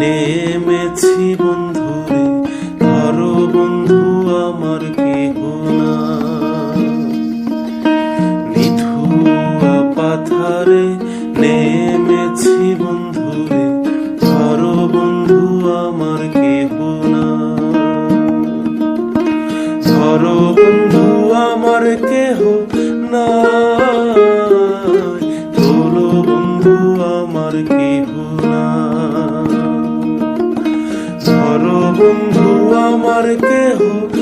নেমেছি বন্ধু রে ধরো বন্ধু আমার কেহ না। পাথারে নেমেছি বন্ধু ধরো বন্ধু আমার কেহ না। ধরো বন্ধু আমার কেহ না বন্ধু আমার কেহ আমার কেহ না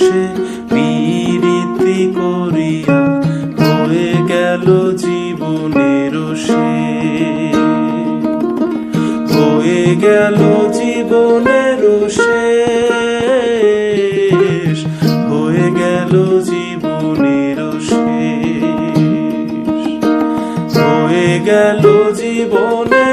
বয়সে পীড়িতি করিয়া হয়ে গেল জীবনের শেষ হয়ে গেল জীবনের শেষ হয়ে গেল জীবনের শেষ। হয়ে গেল জীবনের